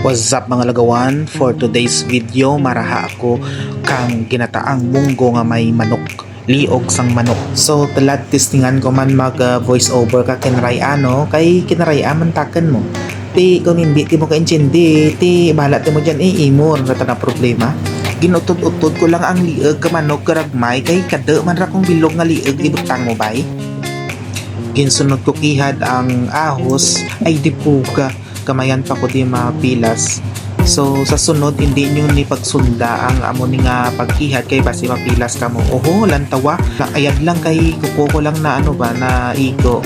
What's up mga lagawan? For today's video, maraha ako kang ginataang munggo nga may manok liog sang manok. So, talat testingan ko man mag uh, voice over ka kinray ano, kay kinray man taken mo. Ti, kung hindi, ti mo ka-intindi, ti, bahala ti mo dyan, eh, imor, na na problema. Ginutod-utod ko lang ang liog ka manok karagmay, kay kada man ra kong bilog nga liog, ibutang mo bay. Ginsunod ko kihad ang ahos, ay di po ka, kamayan pa ko di mapilas. So sa sunod hindi nyo ni pagsunda ang amo ni nga pagkihad kay basi mapilas ka mo. Oho, lantawa. Ayad lang kay kuko ko lang na ano ba na igo.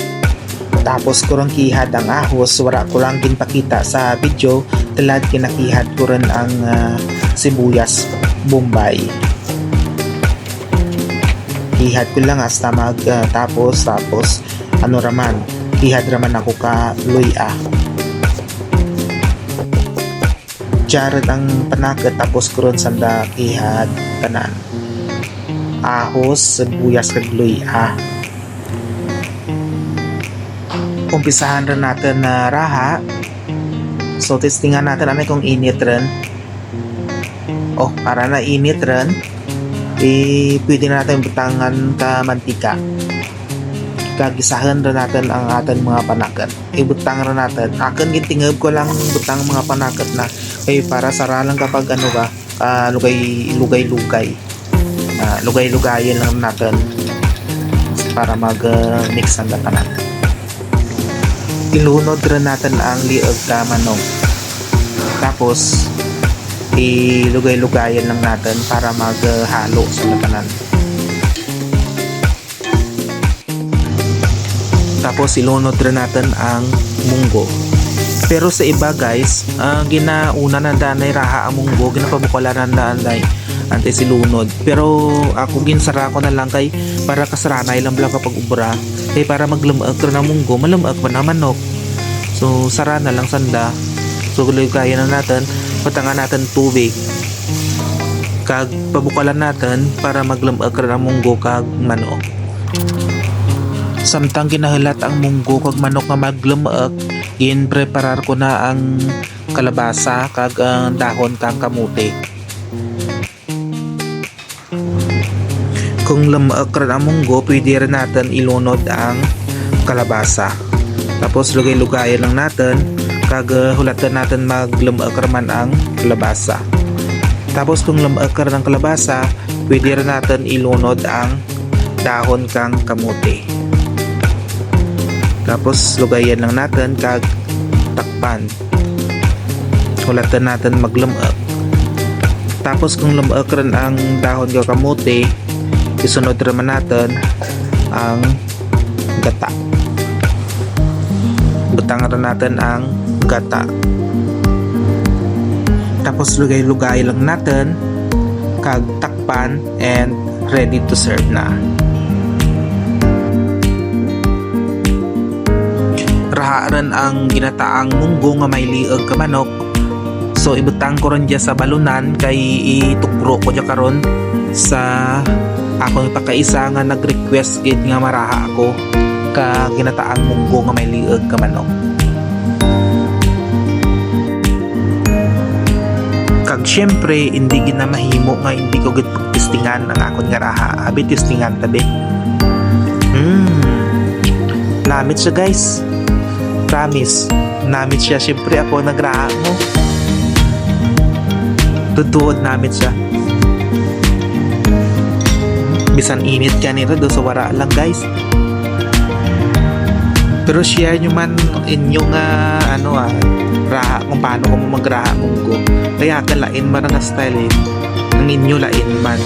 Tapos ko rin kihad ang ahos, wala ko lang ginpakita sa video, talad kinakihad ko rin ang ah, sibuyas Bombay. Kihad ko lang hasta mag ah, tapos tapos ano raman, kihad raman ako ka luya. Jared ang panakat tapos ko rin sanda kihad tanan. Ahos, sibuyas kag luya. Umpisahan rin natin na raha. So, testingan natin ano kung init rin. Oh, para na init rin. Eh, pwede na natin butangan ka mantika. Kagisahan rin natin ang ating mga panakat. Ibutang rin natin. Akin gintingab ko lang butang mga panakat na kay para saralang kapag ano ba, ah, lugay, lugay-lugay. Ah, lugay-lugayin lang natin para mag-mix ang tanan ilunod rin natin ang liog ka manok. Tapos, ilugay-lugayan lang natin para maghalo sa latanan. Tapos, ilunod rin natin ang munggo. Pero sa iba guys, ah, ginauna na danay raha ang munggo, ginapabukala na danay ante silunod. Pero ako ginsara ko na lang kay para kasaranay lang bala kapag ubra. Kay para maglumaag ka na munggo, malumaag pa na manok. So, sara na lang sanda. So, kaya na natin. Patangan natin tubig. Kag pabukalan natin para maglumaag ka na munggo kag manok. Samtang ginahilat ang munggo kag manok nga maglumaag, in preparar ko na ang kalabasa kag ang dahon kang kamuti. Kung lumaag rin ang munggo, pwede rin natin ilunod ang kalabasa. Tapos lugay-lugayan lang natin kag uh, hulatan natin maglumaag man ang kalabasa. Tapos kung lumaag rin ang kalabasa, pwede rin natin ilunod ang dahon kang kamuti. Tapos lugayan lang natin kag takpan. Hulatan natin maglumaag. Tapos kung lumaag rin ang dahon kang kamuti, isunod naman natin ang gata. Butang rin natin ang gata. Tapos lugay-lugay lang natin kag takpan and ready to serve na. Rin ang ginataang munggo nga may liog ka manok. So ibutang ko rin dyan sa balunan kay itukro ko dyan karon sa akong ipakaisa nga nag-request gid nga maraha ako ka ginataang munggo nga may liog ka manok. Kag syempre hindi gid na mahimo nga hindi ko gid pagtistingan ang akon nga raha. Abi tistingan tabi. Hmm. Lamit siya guys. Promise. Namit siya. Syempre ako nagraha mo. Tutuod namit siya bisan init ka nito do sa wara lang guys pero share nyo man inyong uh, ano ah raha kung paano ko magraha munggo kaya ka lain man nga style eh ang inyo lain man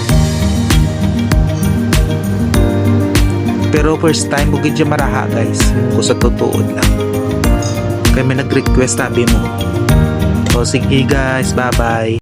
pero first time bukid siya maraha guys kung sa tutuod lang kaya may nag request sabi mo. O sige guys. Bye bye